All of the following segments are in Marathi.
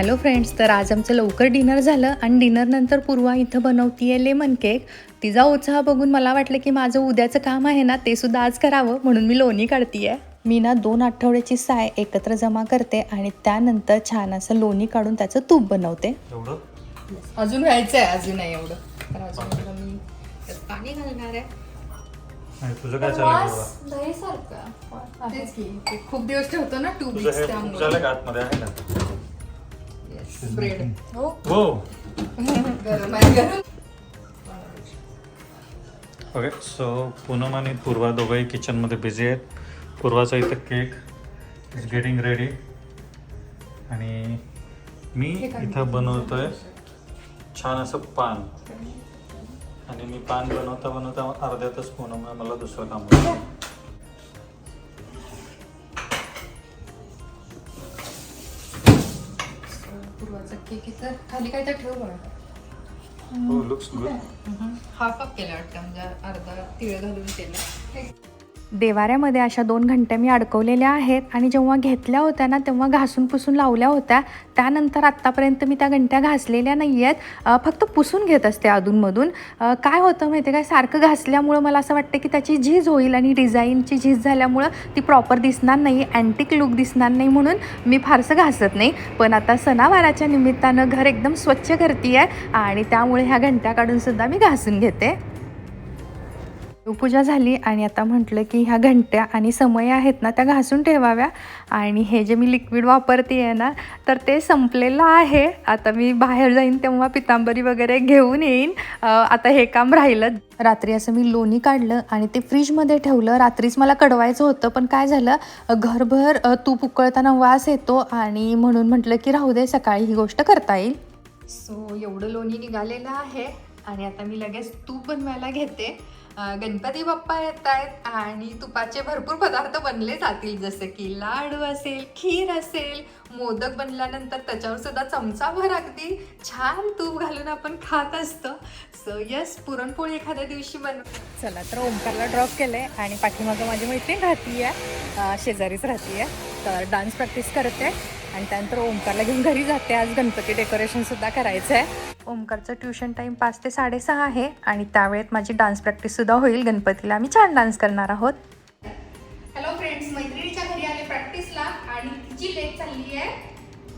हॅलो फ्रेंड्स तर आज आमचं लवकर डिनर झालं आणि डिनरनंतर पूर्वा इथं बनवती आहे लेमन केक तिचा उत्साह बघून मला वाटलं की माझं उद्याचं काम आहे ना ते सुद्धा आज करावं म्हणून मी लोणी काढती आहे मी ना दोन आठवड्याची साय एकत्र जमा करते आणि त्यानंतर छान असं लोणी काढून त्याचं तूप बनवते. एवढं? अजून व्हायचं आहे अजून नाही एवढं. तर अजून एवढं मी त्यात पाणी घालणार आहे. आणि तुझं काय चाललंय पूर्वा? तेच की ते खूप दिवस ठेवतो ना टू वीक्स त्यामुळे. आतमध्ये आहे ना? ब्रेड हो. हो. गरम आहे गरम. ओके सो पूनम आणि पूर्वा दोघंही किचनमध्ये बिझी आहेत. पूर्वाचा इथं केक इज गेटिंग रेडी आणि मी इथं बनवतोय छान असं पान. आणि मी पान बनवता बनवता अर्ध्यातच पूनम मला दुसरं काम पूर्वाचा केक इथं खाली काय तर ठेव बघा लुक्स गुड हाफ अप केला वाटतं म्हणजे अर्धा तिळ घालून केला. देवाऱ्यामध्ये अशा दोन घंट्या मी अडकवलेल्या आहेत आणि जेव्हा घेतल्या होत्या ना तेव्हा घासून पुसून लावल्या होत्या. त्यानंतर आत्तापर्यंत मी त्या घंट्या घासलेल्या नाही आहेत फक्त पुसून घेत असते अधूनमधून. काय होतं माहिती आहे काय सारखं घासल्यामुळं मला असं वाटतं की त्याची झीज होईल आणि डिझाईनची झीज झाल्यामुळं ती प्रॉपर दिसणार नाही अँटिक लुक दिसणार नाही म्हणून मी फारसं घासत नाही. पण आता सणावाराच्या निमित्तानं घर एकदम स्वच्छ करते आहे आणि त्यामुळे ह्या घंट्या काढूनसुद्धा मी घासून घेते. पूजा झाली आणि आता म्हटलं की ह्या घंट्या आणि समय आहेत ना त्या घासून ठेवाव्या. आणि हे जे मी लिक्विड वापरते आहे ना तर ते संपलेलं आहे. आता मी बाहेर जाईन तेव्हा पितांबरी वगैरे घेऊन येईन. आता हे काम राहिलं रात्री असं मी लोणी काढलं आणि ते फ्रीजमध्ये ठेवलं. रात्रीच मला कडवायचं होतं पण काय झालं घरभर तूप उकळताना वास येतो आणि म्हणून म्हटलं की राहू दे सकाळी ही गोष्ट करता येईल. सो एवढं लोणी निघालेलं आहे आणि आता मी लगेच तूप बनवायला घेते. गणपती बाप्पा येत आहेत आणि तुपाचे भरपूर पदार्थ बनले जातील. जसे की लाडू असेल खीर असेल मोदक बनल्यानंतर त्याच्यावर सुद्धा चमचाभर अगदी. छान तूप घालून आपण खात असतो. सो यस पुरणपोळी एखाद्या दिवशी बन चला तर ओंकारला ड्रॉप केलंय आणि पाठीमागं माझी मैत्रीण राहती आहे शेजारीच राहती आहे तर डान्स प्रॅक्टिस करते. आणि त्यानंतर ओंकारला घेऊन घरी जाते. आज गणपती डेकोरेशन सुद्धा करायचं आहे. ओंकारचं ट्युशन टाईम पाच ते साडेसहा आहे आणि त्यावेळेत माझी डान्स प्रॅक्टिस सुद्धा होईल. गणपतीला आम्ही छान डान्स करणार आहोत. हॅलो फ्रेंड्स मैत्रिणीच्या घरी आले प्रॅक्टिसला आणि तिची लेट चालली आहे.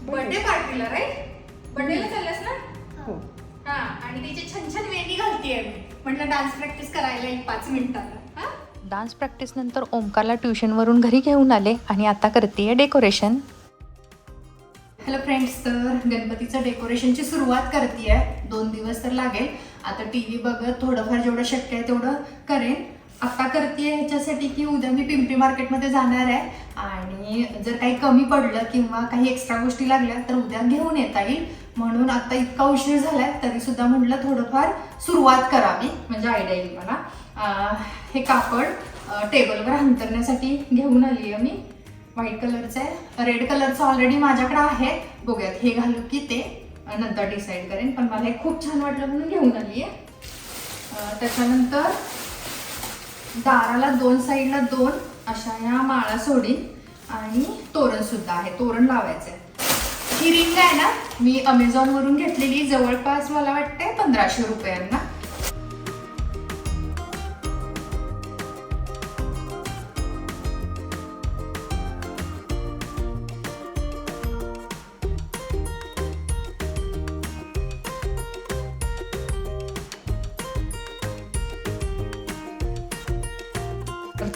बर्थडे पार्टीला राईट बर्थडेला चालल्यास ना? हो. हा. आणि तिची छान छान वेणी घालतीये मी म्हटलं डान्स प्रॅक्टिस करायला एक पाच मिनिटाला. हा? डान्स प्रॅक्टिस नंतर ओंकारला ट्युशनवरून घरी घेऊन आले आणि आता करते डेकोरेशन हॅलो फ्रेंड्स तर गणपतीचं डेकोरेशनची सुरुवात करते आहे दोन दिवस तर लागेल. आता टी व्ही बघत थोडंफार जेवढं शक्य आहे तेवढं करेन. आत्ता करते ह्याच्यासाठी की उद्या मी पिंपरी मार्केटमध्ये जाणार आहे. आणि जर काही कमी पडलं किंवा काही एक्स्ट्रा गोष्टी लागल्या तर उद्या घेऊन येता येईल. म्हणून आत्ता इतका उशीर झाला आहे तरीसुद्धा म्हटलं थोडंफार सुरुवात करावी म्हणजे आयडिया येईल मला. हे कापड टेबलवर अंतरण्यासाठी घेऊन आली आहे मी. व्हाईट कलरचं आहे रेड कलरचं ऑलरेडी माझ्याकडे आहे बघूयात हे घालू की ते. नंतर डिसाईड करेन पण मला हे खूप छान वाटलं म्हणून घेऊन आली आहे. त्याच्यानंतर दाराला दोन साईडला दोन अशा ह्या माळा सोडीन. आणि तोरण सुद्धा आहे तोरण लावायचं आहे ही रिंग आहे ना मी अमेझॉनवरून घेतलेली जवळपास मला वाटते पंधराशे रुपयांना.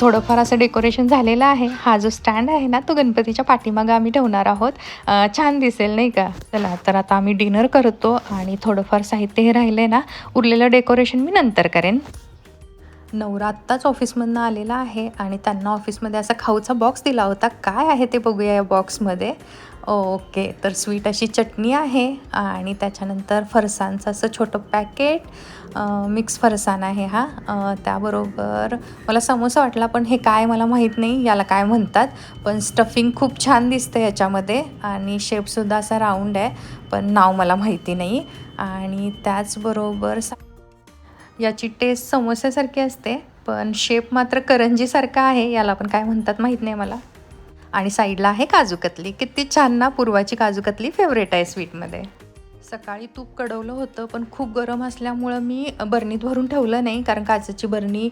थोडंफार असं डेकोरेशन झालेलं आहे. हा जो स्टँड आहे ना तो गणपतीच्या पाठीमागं आम्ही ठेवणार आहोत. छान दिसेल नाही का? चला तर आता आम्ही डिनर करतो आणि थोडंफार साहित्य हे राहिलं आहे ना उरलेलं डेकोरेशन मी नंतर करेन. नवरा आत्ताच ऑफिसमधनं आलेला आहे आणि त्यांना ऑफिसमध्ये असा खाऊचा बॉक्स दिला होता. काय आहे ते बघूया या बॉक्समध्ये ओके तर स्वीट अशी चटणी आहे आणि त्याच्यानंतर फरसाणचं असं छोटं पॅकेट मिक्स फरसाण आहे हा. त्याबरोबर मला समोसा वाटला पण हे काय मला माहीत नाही याला काय म्हणतात पण स्टफिंग खूप छान दिसतं याच्यामध्ये आणि शेपसुद्धा असा राऊंड आहे पण नाव मला माहिती नाही. आणि त्याचबरोबर सा याची टेस्ट समोस्यासारखी असते पण शेप मात्र करंजीसारखा आहे याला पण काय म्हणतात माहीत नाही मला. आणि साईडला आहे काजू कतली किती छान ना पूर्वाची काजू कतली फेवरेट आहे स्वीटमध्ये सकाळी तूप कडवलं होतं पण खूप गरम असल्यामुळं मी बरणीत भरून ठेवलं नाही कारण काचेची बरणी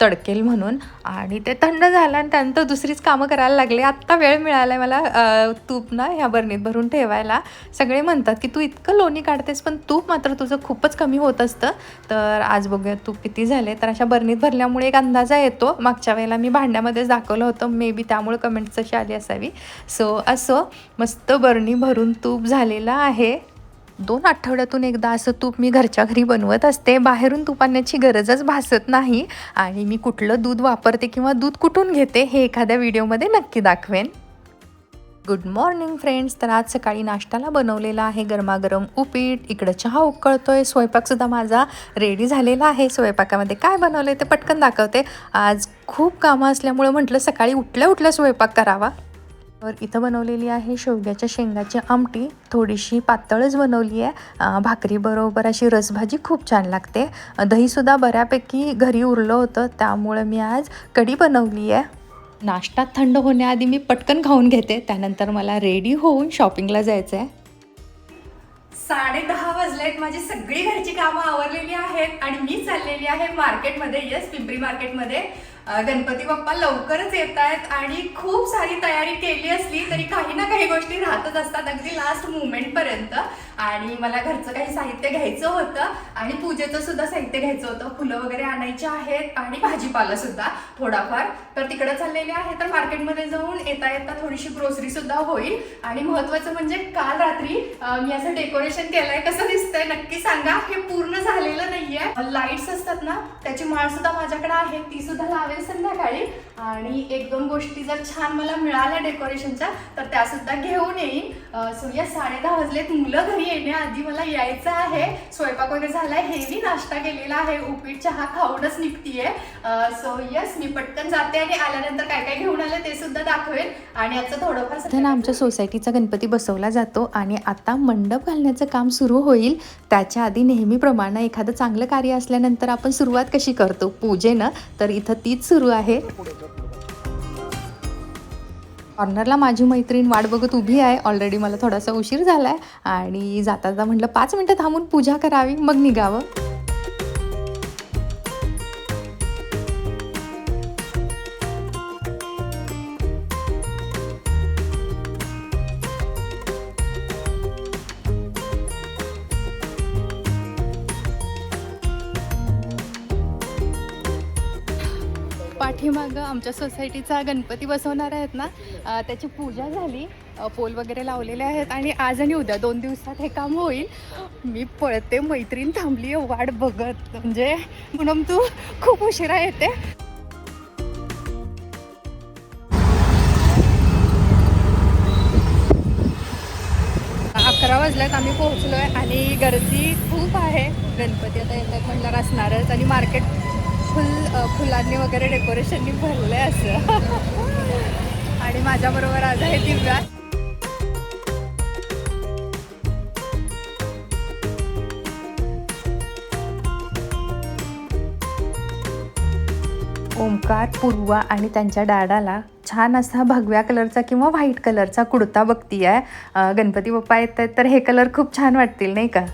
तडकेल म्हणून. आणि ते थंड झालं आणि त्यानंतर दुसरीच कामं करायला लागले. आत्ता वेळ मिळाला आहे मला तूप ना ह्या बरणीत भरून ठेवायला. सगळे म्हणतात की तू इतकं लोणी काढतेस पण तूप मात्र तुझं खूपच कमी होत असतं. तर आज बघूया तूप किती झाले. तर अशा बरणीत भरल्यामुळे एक अंदाजा येतो. मागच्या वेळेला मी भांड्यामध्येच दाखवलं होतं. मे बी त्यामुळे कमेंट्स अशी आली असावी. सो असं मस्त बरणी भरून तूप झालेलं आहे. दोन आठवड्यातून एकदा असं तूप मी घरच्या घरी बनवत असते. बाहेरून तूप आणण्याची गरजच भासत नाही. आणि मी कुठलं दूध वापरते किंवा दूध कुठून घेते हे एखाद्या व्हिडिओमध्ये नक्की दाखवेन. गुड मॉर्निंग फ्रेंड्स तर आज सकाळी नाश्त्याला बनवलेला आहे गरमागरम उपीट. इकडं चहा उकळतोय. स्वयंपाकसुद्धा माझा रेडी झालेला आहे. स्वयंपाकामध्ये काय बनवलं ते पटकन दाखवते. आज खूप कामं असल्यामुळं म्हटलं सकाळी उठल्या उठल्या स्वयंपाक करावा. तर इथं बनवलेली आहे शेवग्याच्या शेंगाची आमटी. थोडीशी पातळच बनवली आहे. भाकरीबरोबर अशी रसभाजी खूप छान लागते. दहीसुद्धा बऱ्यापैकी घरी उरलं होतं. त्यामुळं मी आज कढी बनवली आहे. नाश्ता थंड होण्याआधी मी पटकन खाऊन घेते. त्यानंतर मला रेडी होऊन शॉपिंगला जायचं आहे साडे दहा वाजलेत. माझी सगळी घरची कामं आवरलेली आहेत आणि मी चाललेली आहे मार्केटमध्ये. येस पिंपरी मार्केटमध्ये. गणपती बाप्पा लवकरच येत आहेत आणि खूप सारी तयारी केली असली तरी काही ना काही गोष्टी राहतच असतात अगदी लास्ट मुमेंटपर्यंत आणि मला घरचं काही साहित्य घ्यायचं होतं आणि पूजेचं सुद्धा साहित्य घ्यायचं होतं. फुलं वगैरे आणायची आहेत आणि भाजीपाला सुद्धा थोडाफार. तर तिकडे चाललेले आहे तर मार्केटमध्ये जाऊन येता येता थोडीशी ग्रोसरी सुद्धा होईल. आणि महत्वाचं म्हणजे काल रात्री मी असं डेकोरेशन केलंय कसं दिसतंय नक्की सांगा. हे पूर्ण झालेलं नाहीये. लाईट्स असतात ना त्याची माळ सुद्धा माझ्याकडे आहे ती सुद्धा लावेल संध्याकाळी आणि एक दोन गोष्टी जर छान मला मिळाल्या डेकोरेशनच्या तर त्या सुद्धा घेऊन येईन. सो या साडे दहा वाजलेत मुलं घरी येण्याआधी मला यायचं आहे. स्वयंपाक वगैरे झालाय हेवी नाश्ता केलेला आहे. उपीट चहा खाऊनच निघतीये. सो यस मी पटकन जाते आणि आल्यानंतर काय काय घेऊन आले ते सुद्धा दाखवेल आणि आजचं थोडंफार सध्या आमच्या सोसायटीचा गणपती बसवला जातो आणि आता मंडप घालण्याचं काम सुरू होईल. त्याच्या आधी नेहमीप्रमाणे एखादं चांगलं कार्य असल्यानंतर आपण सुरुवात कशी करतो? पूजेनं. तर इथं तीच सुरू आहे. कॉर्नरला माझी मैत्रीण वाट बघत उभी आहे. ऑलरेडी मला थोडासा उशीर झाला आहे आणि जाता जाता म्हटलं पाच मिनटं थांबून पूजा करावी मग निघावं. पाठीमागं आमच्या सोसायटीचा गणपती बसवणार आहेत ना त्याची पूजा झाली. पोल वगैरे लावलेले आहेत आणि आज आणि उद्या दोन दिवसात हे काम होईल. मी पळते मैत्रीण थांबली आहे वाट बघत. म्हणजे म्हणून तू खूप उशिरा येते. अकरा वाजल्यात आम्ही पोहोचलो आहे आणि गर्दी खूप आहे. गणपती आता येतात म्हणल्यावर असणारच आणि मार्केट फुल फुलांनी वगैरे डेकोरेशननी भरलंय असं. आणि माझ्याबरोबर आज आहे दिव्या. ओंकार पूर्वा आणि त्यांच्या डॅडाला छान असा भगव्या कलरचा किंवा व्हाईट कलरचा कुडता बघती आहे गणपती बाप्पा येत आहेत तर हे कलर खूप छान वाटतील नाही का?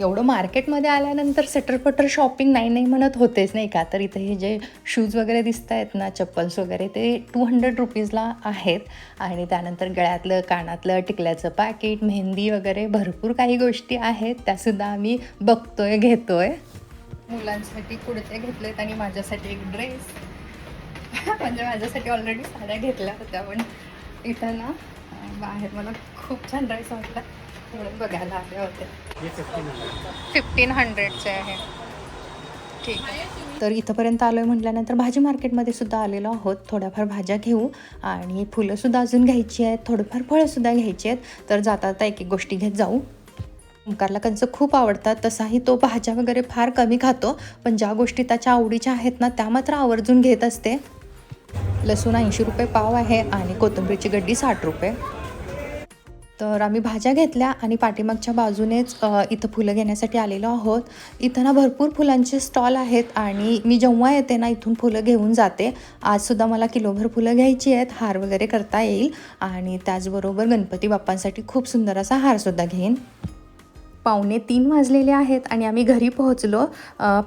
एवढं मार्केटमध्ये आल्यानंतर सटरपटर शॉपिंग नाही नाही म्हणत होतेच नाही का? तर इथे हे जे शूज वगैरे दिसत आहेत ना चप्पल्स वगैरे ते टू हंड्रेड रुपीजला आहेत. आणि त्यानंतर गळ्यातलं कानातलं टिकल्याचं पॅकेट मेहंदी वगैरे भरपूर काही गोष्टी आहेत. त्यासुद्धा आम्ही बघतोय घेतोय. मुलांसाठी कुडते घेतलेत आणि माझ्यासाठी एक ड्रेस म्हणजे माझ्यासाठी ऑलरेडी साड्या घेतल्या होत्या पण इथं ना बाहेर मला खूप छान ड्रेस वाटला. म्हणून बघायला आले होते. फिफ्टीन हंड्रेडचे आहे. ठीक. आहे तर इथंपर्यंत आलो आहे म्हटल्यानंतर भाजी मार्केटमध्ये सुद्धा आलेलो आहोत. थोड्याफार भाज्या घेऊ आणि फुलंसुद्धा अजून घ्यायची आहेत. थोडंफार फळंसुद्धा घ्यायची आहेत. तर जाता जाता एक एक गोष्टी घेत जाऊ. ओंकारला कंच खूप आवडतात. तसाही तो भाज्या वगैरे फार कमी खातो. पण ज्या गोष्टी त्याच्या आवडीच्या आहेत ना त्या मात्र आवर्जून घेत असते. लसूण ऐंशी रुपये पाव आहे आणि कोथिंबीरची गड्डी साठ रुपये. तर आम्ही भाज्या घेतल्या आणि पाठीमागच्या बाजूनेच इथं फुलं घेण्यासाठी आलेलो आहोत. इथं ना भरपूर फुलांचे स्टॉल आहेत आणि मी जेव्हा येते ना इथून फुलं घेऊन जाते. आजसुद्धा मला किलोभर फुलं घ्यायची आहेत हार वगैरे करता येईल. आणि त्याचबरोबर गणपती बाप्पांसाठी खूप सुंदर असा हारसुद्धा घेईन. पावणे तीन वाजलेले आहेत आणि आम्ही घरी पोहोचलो.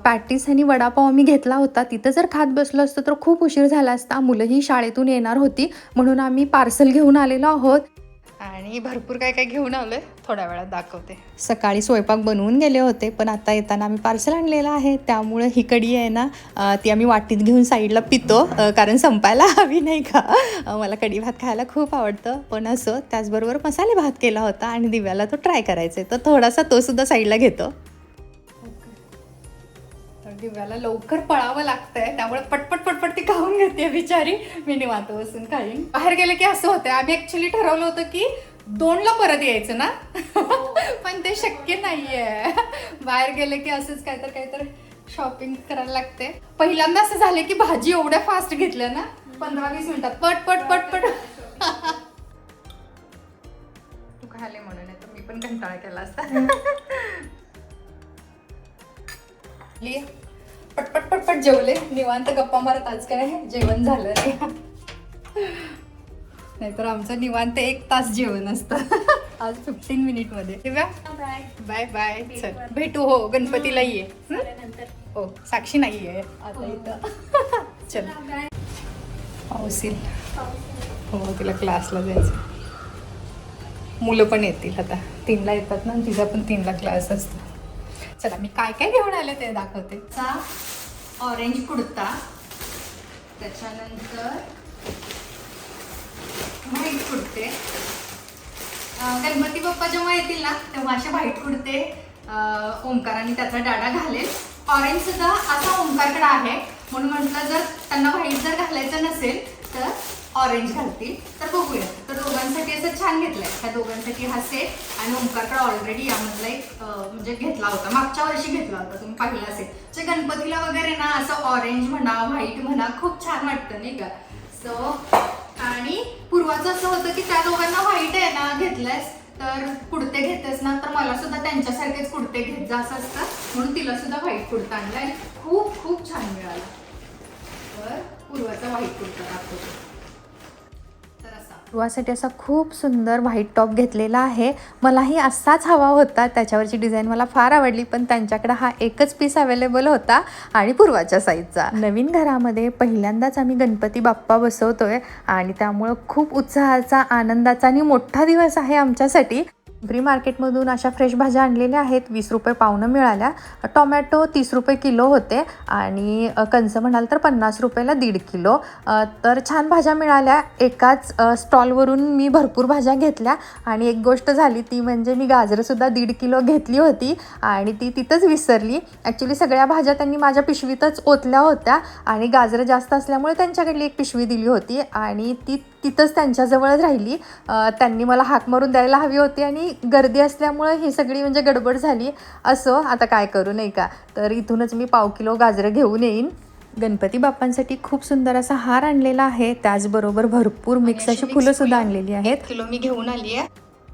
पॅटीस आणि वडापाव आम्ही घेतला होता. तिथं जर खात बसलो असतो तर खूप उशीर झाला असता. मुलंही शाळेतून येणार होती. म्हणून आम्ही पार्सल घेऊन आलेलो आहोत. आणि भरपूर काय काय घेऊन आलो आहे थोड्या वेळात दाखवते. सकाळी स्वयंपाक बनवून गेले होते पण आता येताना आम्ही पार्सल आणलेलं आहे. त्यामुळे ही कढी आहे ना ती आम्ही वाटीत घेऊन साईडला पितो कारण संपायला हवी नाही का? मला कढी भात खायला खूप आवडतं. पण असं त्याचबरोबर मसाले भात केला होता आणि दिव्याला तो ट्राय करायचा आहे तर थोडासा तो सुद्धा साईडला घेतो. दिव्याला लवकर पळावं लागतंय. त्यामुळे पटपट पटपट ती खाऊन घेते बिचारी. मी निवांत बसून खाईन. बाहेर गेले की असं होतं आम्ही ऍक्च्युली ठरवलं होतं की दोनला परत यायचं ना? पण ते शक्य नाहीये. बाहेर गेले की असंच काहीतर काहीतर शॉपिंग करायला लागते पहिल्यांदा असं झालं की भाजी एवढ्या फास्ट घेतल्या ना? पंधरा वीस मिनिटात. पट पट पट पट. तू खाले म्हणून मी पण कंटाळा केला असता. पटपट पटपट जेवले. निवांत गप्पा मारत आज काय? जेवण झालं नाही. नाहीतर आमचं निवांत एक तास जेवण असतं. आज फिफ्टीन मिनिटमध्ये. बाय बाय चल. भेटू हो. गणपतीला ये. हो? साक्षी नाहीये आता इथं. चल. पाऊस येईल. हो तिला क्लासला जायचं मुलं पण येतील आता. तीनला येतात ना? तिचा पण तीनला क्लास असतो. चला मी काय काय घेऊन आले ते दाखवते. चा ऑरेंज कुडता त्याच्यानंतर व्हाईट कुडते गणपती बाप्पा जेव्हा येतील ना तेव्हा असे व्हाईट कुडते अं, ओंकाराने त्याचा डाडा घालेल. ऑरेंज सुद्धा असा ओंकारकडे आहे म्हणून म्हटलं जर त्यांना व्हाईट जर घालायचं नसेल तर ऑरेंज घालतील. तर बघूया. तर दोघांसाठी असं छान घेतलंय. त्या दोघांसाठी हा सेट आणि ओंकारकडे ऑलरेडी यामधला एक म्हणजे घेतला होता. मागच्या वर्षी घेतला होता तुम्ही पाहिला असेल. जे गणपतीला वगैरे ना असं ऑरेंज म्हणा व्हाईट म्हणा खूप छान वाटतं नाही का? सो आणि पूर्वाचं असं होतं की त्या दोघांना व्हाईट आहे ना घेतलंयस तर कुडते घेतेस ना तर मला सुद्धा त्यांच्यासारखेच कुडते घेत जा असं असतं. म्हणून तिला सुद्धा व्हाईट कुडता आणलाय आणि खूप खूप छान मिळाला. तर पूर्वाचा व्हाईट कुडता दाखवतो. तर पूर्वासाठी असा खूप सुंदर व्हाईट टॉप घेतलेला आहे. मलाही असाच हवा होता. त्याच्यावरची डिझाईन मला फार आवडली पण त्यांच्याकडे हा एकच पीस अवेलेबल होता आणि पूर्वाच्या साईजचा नवीन घरामध्ये पहिल्यांदाच आम्ही गणपती बाप्पा बसवतोय आणि त्यामुळं खूप उत्साहाचा आनंदाचा आणि मोठा दिवस आहे आमच्यासाठी. फ्री मार्केटमधून अशा फ्रेश भाज्या आणलेल्या आहेत. वीस रुपये पावनं मिळाल्या. टोमॅटो तीस रुपये किलो होते आणि कंस कंच म्हणाल तर पन्नास रुपयाला दीड किलो. तर छान भाज्या मिळाल्या. एकाच स्टॉलवरून मी भरपूर भाज्या घेतल्या आणि एक गोष्ट झाली ती म्हणजे मी गाजरंसुद्धा दीड किलो घेतली होती आणि ती तिथंच विसरली. ॲक्च्युली सगळ्या भाज्या त्यांनी माझ्या पिशवीतच ओतल्या होत्या आणि गाजरं जास्त असल्यामुळे त्यांच्याकडली एक पिशवी दिली होती आणि ती तिथंच त्यांच्याजवळच राहिली. त्यांनी मला हाक मारून द्यायला हवी होती आणि गर्दी असल्यामुळे ही सगळी म्हणजे गडबड झाली. असो आता काय करू नाही का? तर इथूनच मी पाव किलो गाजरं घेऊन येईन. गणपती बाप्पांसाठी खूप सुंदर असा हार आणलेला आहे. त्याचबरोबर भरपूर मिक्स अशी फुलं सुद्धा आणलेली आहेत. किलो मी घेऊन आली आहे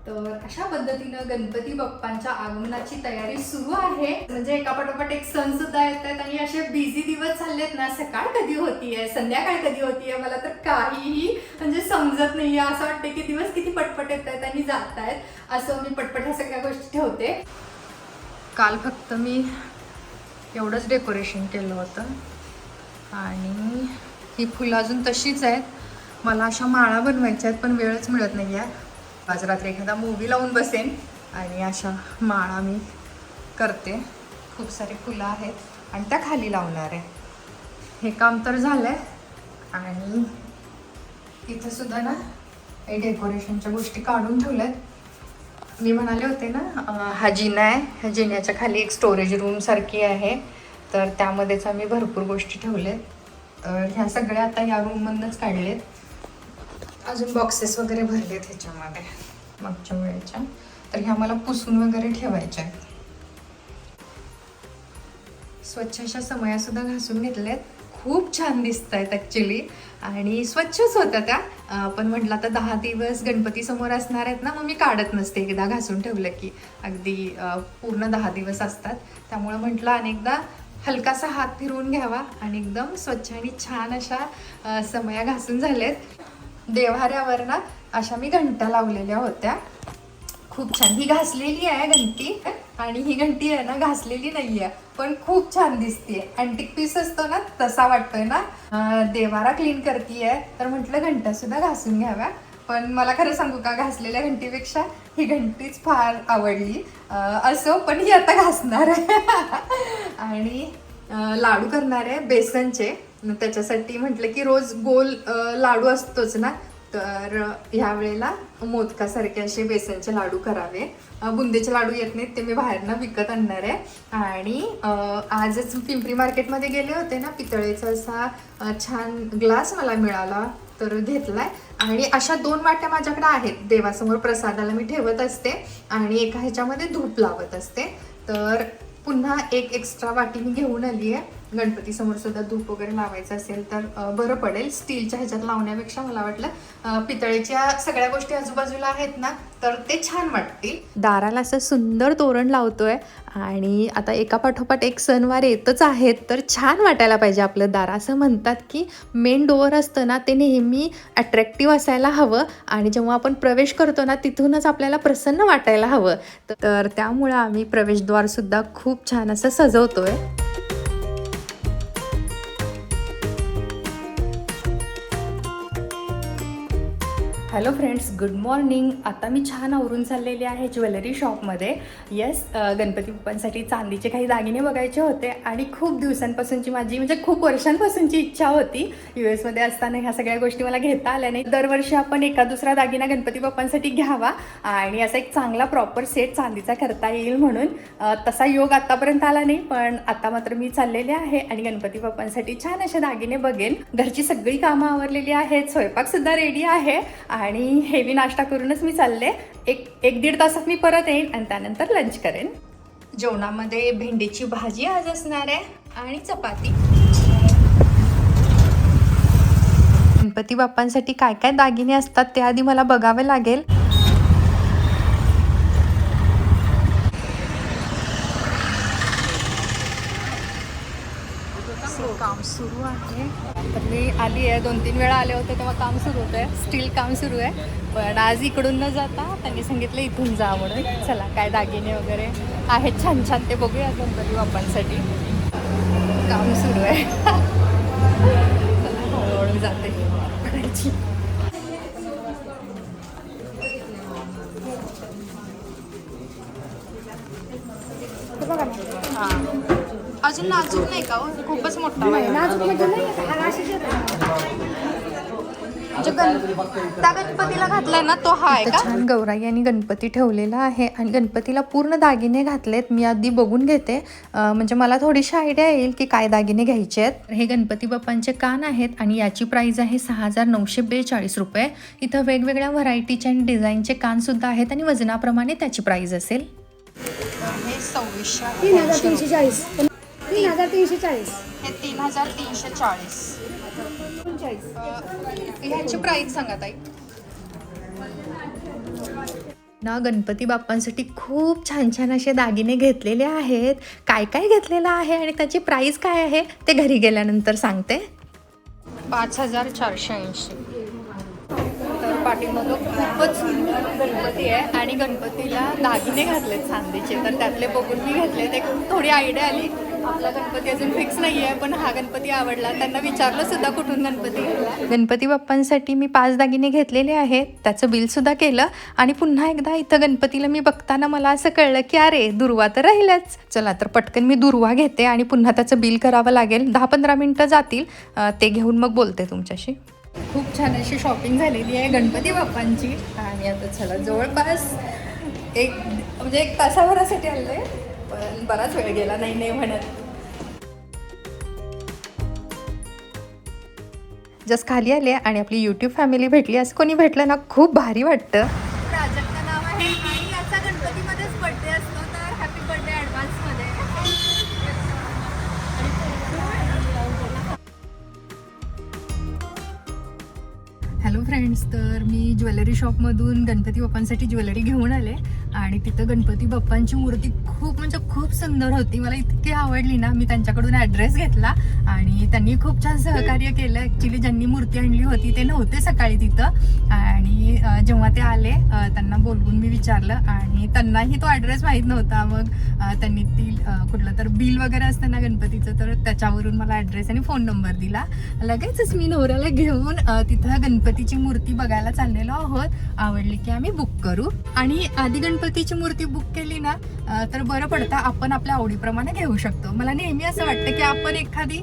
तर अशा पद्धतीनं गणपती बाप्पांच्या आगमनाची तयारी सुरू आहे. म्हणजे एका पटोपट एक सण सुद्धा येत आहेत आणि असे बिझी दिवस चाललेत ना सकाळ कधी होतीये संध्याकाळ कधी होतीये मला तर काहीही म्हणजे समजत नाहीये. असं वाटतं की दिवस किती पटपट येत आहेत आणि जात आहेत. असं मी पटपट ह्या सगळ्या गोष्टी ठेवते. काल फक्त मी एवढंच डेकोरेशन केलं होतं. आणि ही फुलं अजून तशीच आहेत. मला अशा माळा बनवायच्या आहेत पण वेळच मिळत नाही आहे आज रात्री एखादा मूवी लावून बसेन. आणि अशा माळा मी करते. खूप सारी फुलं आहेत आणि त्या खाली लावणार आहे. हे काम तर झालं आहे आणि इथं सुद्धा ना हे डेकोरेशनच्या गोष्टी काढून ठेवल्यात. मी म्हणाले होते ना हा जिना आहे. ह्या जिन्याच्या खाली एक स्टोरेज रूमसारखी आहे. तर त्यामध्येच आम्ही भरपूर गोष्टी ठेवलेत तर ह्या सगळ्या आता या रूममधनंच काढलेत अजून बॉक्सेस वगैरे भरलेत ह्याच्यामध्ये मागच्या वेळेच्या. तर ह्या मला पुसून वगैरे ठेवायच्या आहेत. स्वच्छ अशा समया सुद्धा घासून घेतल्यात. खूप छान दिसत आहेत ॲक्च्युली आणि स्वच्छच होत्या त्या आपण पण म्हटलं आता दहा दिवस गणपती समोर असणार आहेत ना मग मी काढत नसते. एकदा घासून ठेवलं की अगदी पूर्ण दहा दिवस असतात. त्यामुळं म्हटलं अनेकदा हलकासा हात फिरवून घ्यावा आणि एकदम स्वच्छ आणि छान अशा समया घासून झाल्यात. देव्हाऱ्यावर ना अशा मी घंटा लावलेल्या होत्या. खूप छान. ही घासलेली आहे घंटी आणि ही घंटी आहे ना घासलेली नाहीये पण खूप छान दिसतीये. अँटिक पीस असतो ना तसा वाटतोय ना. देवारा क्लीन करतीये तर म्हटलं घंटा सुद्धा घासून घ्याव्या. पण मला खरं सांगू का घासलेल्या घंटीपेक्षा ही घंटीच फार आवडली. असो पण ही आता घासणार आहे. आणि लाडू करणार आहे बेसनचे त्याच्यासाठी म्हटलं की रोज गोल लाडू असतोच ना? तर ह्या वेळेला मोदकासारखे असे बेसनचे लाडू करावे. बुंदीचे लाडू येत नाहीत ते मी बाहेरनं विकत आणणार आहे. आणि आजच पिंपरी मार्केटमध्ये गेले होते ना पितळेचा असा छान ग्लास मला मिळाला तर घेतला आहे आणि अशा दोन वाट्या माझ्याकडे आहेत. देवासमोर प्रसादाला मी ठेवत असते आणि एका ह्याच्यामध्ये धूप लावत असते. तर पुन्हा एक एक्स्ट्रा वाटी मी घेऊन आली आहे गणपती समोर सुद्धा धूप वगैरे लावायचं असेल तर बरं पडेल. स्टीलच्या ह्याच्यात लावण्यापेक्षा मला वाटलं पितळेच्या सगळ्या गोष्टी आजूबाजूला आहेत ना तर ते छान वाटतील. दाराला असं सुंदर तोरण लावतोय आणि आता एका पाठोपाठ एक सणवार येतच आहेत तर छान वाटायला पाहिजे आपलं दार. असं म्हणतात की मेन डोअर असतं ना ते नेहमी अट्रॅक्टिव्ह असायला हवं आणि जेव्हा आपण प्रवेश करतो ना तिथूनच आपल्याला प्रसन्न वाटायला हवं. तर त्यामुळं आम्ही प्रवेशद्वारसुद्धा खूप छान असं सजवतोय. हॅलो फ्रेंड्स गुड मॉर्निंग आता मी छान आवरून चाललेली आहे ज्वेलरी शॉपमध्ये येस गणपती बाप्पांसाठी चांदीचे काही दागिने बघायचे होते आणि खूप दिवसांपासूनची माझी म्हणजे खूप वर्षांपासूनची इच्छा होती यू एसमध्ये असताना ह्या सगळ्या गोष्टी मला घेता आल्या नाही दरवर्षी आपण एका दुसरा दागिना गणपती बाप्पांसाठी घ्यावा आणि असा एक चांगला प्रॉपर सेट चांदीचा करता येईल म्हणून तसा योग आतापर्यंत आला नाही पण आता मात्र मी चाललेले आहे आणि गणपती बाप्पांसाठी छान असे दागिने बघेन. घरची सगळी कामं आवरलेली आहेत स्वयंपाकसुद्धा रेडी आहे आणि हेवी नाश्ता करूनच मी चालले. एक एक दीड तासात मी परत येईन आणि त्यानंतर लंच करेन. जेवणामध्ये भेंडीची भाजी आज असणार आहे आणि चपाती. गणपती बाप्पांसाठी काय काय दागिने असतात ते आधी मला बघावे लागेल. काम सुरू आहे. तर मी आली आहे. दोन तीन वेळा आले होते तेव्हा काम सुरू होतं स्टील काम सुरू आहे. पण आज इकडून न जाता त्यांनी सांगितलं इथून जा म्हणून. चला काय दागिने वगैरे आहेत. छान छान ते बघूया गणपती बाप्पांसाठी. काम सुरू आहे. चला, हळूहळू जाते करायची हां अजून नाजूक नाही का हो? खूपच मोठा आहे. म्हणजे गण- त्या गणपतीला घातलाय ना तो हा आहे का? छान गौराई आणि गणपती ठेवलेला आहे. आणि गणपतीला पूर्ण दागिने घातलेत. मी आधी बघून घेते. म्हणजे मला थोडीशी आयडिया येईल की काय दागिने घ्यायचे आहेत. हे गणपती बाप्पांचे कान आहेत आणि याची प्राइस आहे सहा हजार नऊशे बेचाळीस रुपये. इथं वेगवेगळ्या व्हरायटीचे आणि डिझाईनचे कान सुद्धा आहेत आणि वजनाप्रमाणे त्याची प्राइस असेल. हे सव्वीसशे तीन हजार तीनशे चाळीस. तीन हजार तीनशे चाळीस. हे तीन हजार तीनशे चाळीस. ह्याची प्राइस सांगा ताई. ना गणपती बाप्पांसाठी खूप छान छान असे दागिने घेतलेले आहेत. काय काय घेतलेलं आहे आणि त्याची प्राइस काय आहे ते घरी गेल्यानंतर सांगते. पाच हजार चारशे ऐंशी. तर पाठीमागं खूपच सुंदर गणपती आहे आणि गणपतीला दागिने घातलेत चांदीचे. तर त्यातले बघून मी घेतले ते थोडी आयडिया आली. आपला गणपती अजून फिक्स नाही आहे पण हा गणपती आवडला. त्यांना विचारलं सुद्धा कुठून गणपती गणपती बाप्पांसाठी मी पाच दागिने घेतलेले आहेत. त्याचं बिल सुद्धा केलं. आणि पुन्हा एकदा इथं गणपतीला मी बघताना मला असं कळलं की अरे दुर्वा तर राहिलच चला तर पटकन मी दुर्वा घेते आणि पुन्हा त्याचं बिल करावं लागेल. दहा पंधरा मिनटं जातील. ते घेऊन मग बोलते तुमच्याशी. खूप छान अशी शॉपिंग झालेली आहे गणपती बाप्पांची. आणि आता चला जवळपास एक म्हणजे एक तासाभरासाठी आले पण बराच वेळ गेला नाही नाही म्हणत. जस्ट खाली आले आणि आपली यूट्यूब फॅमिली भेटली असं कोणी भेटलं ना खूप भारी वाटतं. प्राजक्ता नाव आहे. आणि याचा गणपतीमध्येच हॅलो फ्रेंड्स तर मी ज्वेलरी शॉपमधून गणपती बाप्पांसाठी ज्वेलरी घेऊन आले आणि तिथं गणपती बाप्पांची मूर्ती खूप म्हणजे खूप सुंदर होती. मला इतकी आवडली ना मी त्यांच्याकडून ॲड्रेस घेतला आणि त्यांनी खूप छान सहकार्य केलं. ॲक्च्युली ज्यांनी मूर्ती आणली होती ते नव्हते सकाळी तिथं. आणि जेव्हा ते आले त्यांना बोलवून मी विचारलं आणि त्यांनाही तो ॲड्रेस माहीत नव्हता. मग त्यांनी ती कुठलं तर बिल वगैरे असतं ना गणपतीचं तर त्याच्यावरून मला ॲड्रेस आणि फोन नंबर दिला. लगेचच मी नवऱ्याला घेऊन तिथं गणपती गणपतीची मूर्ती बघायला चाललेलो आहोत. आवडली की आम्ही बुक करू. आणि आधी गणपतीची मूर्ती बुक केली ना तर बरं पडतं. आपण आपल्या आवडीप्रमाणे घेऊ शकतो. मला नेहमी असं वाटतं की आपण एखादी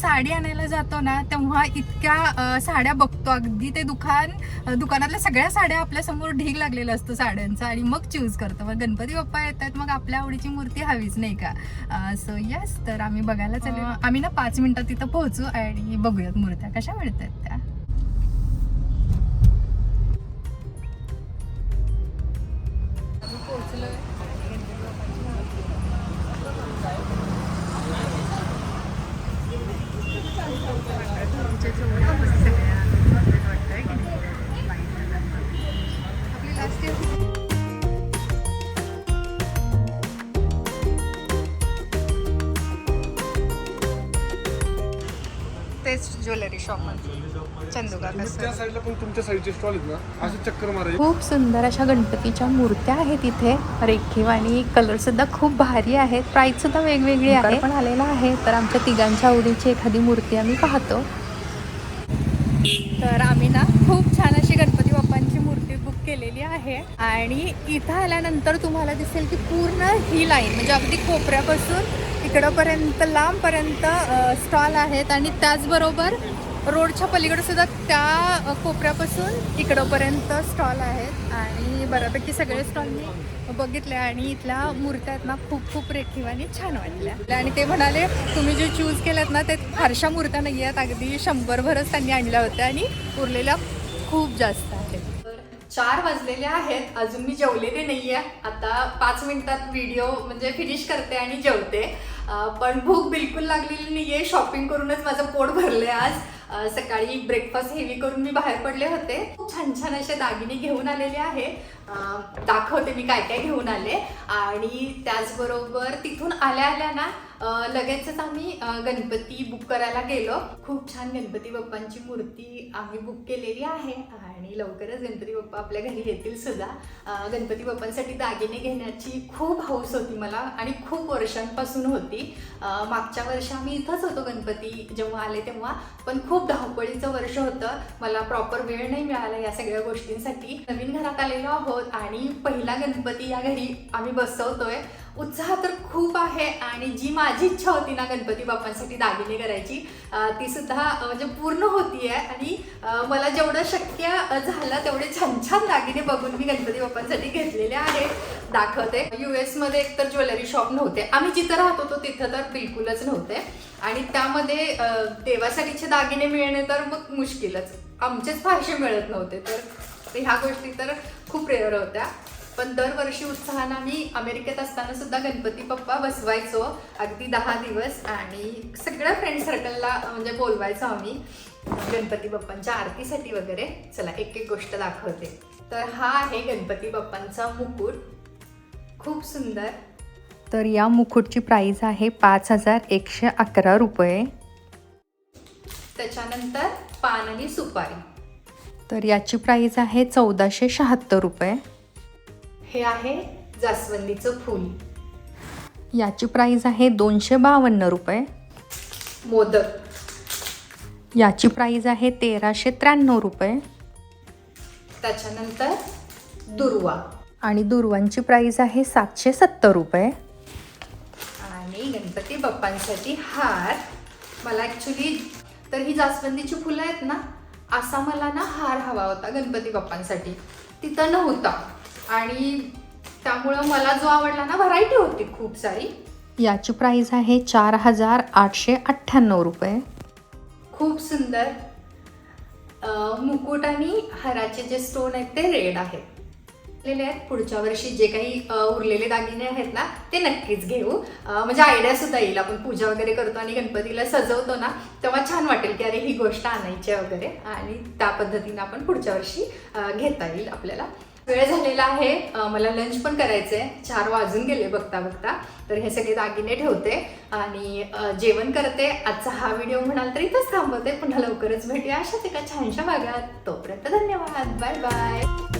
साडी आणायला जातो ना तेव्हा इतक्या साड्या बघतो. अगदी ते दुकान दुकानातल्या सगळ्या साड्या आपल्यासमोर ढीग लागलेलं असतं साड्यांचा. आणि मग चूज करतो. मग गणपती बाप्पा येतात मग आपल्या आवडीची मूर्ती हवीच नाही का? सो यस तर आम्ही बघायला चाललो आम्ही ना पाच मिनिटात तिथं पोहोचू आणि बघूयात मूर्त्या कशा मिळतात त्या. तेच ज्वेलरी शॉप चंदुका त्या साईडला पण तुमच्या साईडचे स्टॉल आहेत ना असं चक्कर मारायचे. खूप सुंदर अशा गणपतीच्या मूर्त्या आहेत इथे. रेखीव आणि कलर सुद्धा खूप भारी आहेत. प्राइस सुद्धा वेगवेगळी आहे. पण आलेला आहे. तर आमच्या तिघांच्या आवडीची एखादी मूर्ती आम्ही पाहतो. तर आम्ही ना खूप छान अशी गणपती बाप्पांची मूर्ती बुक केलेली आहे. आणि इथं आल्यानंतर तुम्हाला दिसेल की पूर्ण ही लाईन म्हणजे अगदी कोपऱ्यापासून इकडंपर्यंत लांबपर्यंत स्टॉल आहेत. आणि त्याचबरोबर रोडच्या पलीकडे सुद्धा त्या कोपऱ्यापासून इकडंपर्यंत स्टॉल आहेत. आणि बऱ्यापैकी सगळे स्टॉल मी बघितले आणि इथल्या मूर्त्या आहेत ना खूप खूप रेखीव आणि छान वाटल्या. आणि ते म्हणाले तुम्ही जे चूज केल्यात ना ते फारशा मूर्त्या नाही आहेत. अगदी शंभरभरच त्यांनी आणल्या होत्या आणि उरलेल्या खूप जास्त आहेत. चार वाजलेले आहेत. अजून मी जेवलेले नाही आहे आता पाच मिनिटात व्हिडिओ म्हणजे फिनिश करते आणि जेवते. पण भूक बिलकुल लागलेली नाही आहे शॉपिंग करूनच माझं पोट आहे आज. सकाळी ब्रेकफास्ट हेवी करून मी बाहेर पडले होते. खूप छान छान असे दागिने घेऊन आलेले आहे. दाखवते मी काय काय घेऊन आले. आणि त्याचबरोबर तिथून आल्या आल्या ना लगेचच आम्ही गणपती बुक करायला गेलो. खूप छान गणपती बाप्पांची मूर्ती आम्ही बुक केलेली आहे. आणि लवकरच गणपती बाप्पा आपल्या घरी येतील सुद्धा. गणपती बाप्पांसाठी दागिने घेण्याची खूप हौस होती मला आणि खूप वर्षांपासून होती. मागच्या वर्षी आम्ही इथंच होतो गणपती जेव्हा आले तेव्हा. पण खूप धावपळीचं वर्ष होतं. मला प्रॉपर वेळ नाही मिळाला या सगळ्या गोष्टींसाठी. नवीन घरात आलेलो आहोत. आणि पहिला गणपती या घरी आम्ही बसवतोय. उत्साह तर खूप आहे आणि जी माझी इच्छा होती ना गणपती बाप्पांसाठी दागिने करायची ती सुद्धा म्हणजे पूर्ण होती आहे आणि मला जेवढं शक्य झालं तेवढे छान छान दागिने बघून मी गणपती बाप्पांसाठी घेतलेले आहे. दाखवते. यू मध्ये एकतर ज्वेलरी शॉप नव्हते. आम्ही जिथं राहत होतो तिथं तर बिलकुलच नव्हते. आणि त्यामध्ये देवासाठीचे दागिने मिळणे तर मग मुश्किलच. आमचेच फारसे मिळत नव्हते तर ह्या गोष्टी तर खूप रेअर होत्या. पण दरवर्षी उत्साहानं आम्ही अमेरिकेत असताना सुद्धा गणपती बाप्पा बसवायचो अगदी दहा दिवस आणि सगळ्या फ्रेंड सर्कलला म्हणजे बोलवायचो आम्ही गणपती बाप्पांच्या आरतीसाठी वगैरे. चला एक एक गोष्ट दाखवते. तर हा आहे गणपती बाप्पांचा मुकुट. खूप सुंदर. तर या मुकुटची प्राईस आहे पाच हजार एकशे अकरा रुपये. त्याच्यानंतर पान आणि सुपारी. तर याची प्राईस आहे चौदाशे शहात्तर रुपये. हे आहे जास्वंदीचं फूल. याची प्राईस आहे दोनशे बावन्न रुपये. मोदक. याची प्राईस आहे तेराशे त्र्याण्णव रुपये. त्याच्यानंतर दुर्वा. आणि दुर्वांची प्राईस आहे सातशे सत्तर रुपये. आणि गणपती बाप्पांसाठी हार. मला ॲक्च्युली तर ही जास्वंदीची फुलं आहेत ना असा मला ना हार हवा होता गणपती बाप्पांसाठी. तिथं नव्हता. आणि त्यामुळं मला जो आवडला ना व्हरायटी होती खूप सारी. याची प्राईस आहे चार हजार आठशे अठ्ठ्याण्णव रुपये. खूप सुंदर. मुकुट आणि हाराचे जे स्टोन आहेत ते रेड आहेत. घेतलेले आहेत. पुढच्या वर्षी जे काही उरलेले दागिने आहेत ना ते नक्कीच घेऊ. म्हणजे आयडिया सुद्धा येईल. आपण पूजा वगैरे करतो आणि गणपतीला सजवतो ना तेव्हा छान वाटेल की अरे ही गोष्ट आणायची आहे वगैरे. आणि त्या पद्धतीने आपण पुढच्या वर्षी घेता येईल आपल्याला. वेळ झालेला आहे. मला लंच पण करायचं आहे चार वाजून गेले बघता बघता. तर हे सगळे दागिने ठेवते. आणि जेवण करते. आजचा हा व्हिडिओ म्हणाल तर इथंच थांबवते. पुन्हा लवकरच भेटूया. अशाच एका छानशा भागात तोपर्यंत धन्यवाद. Bye bye.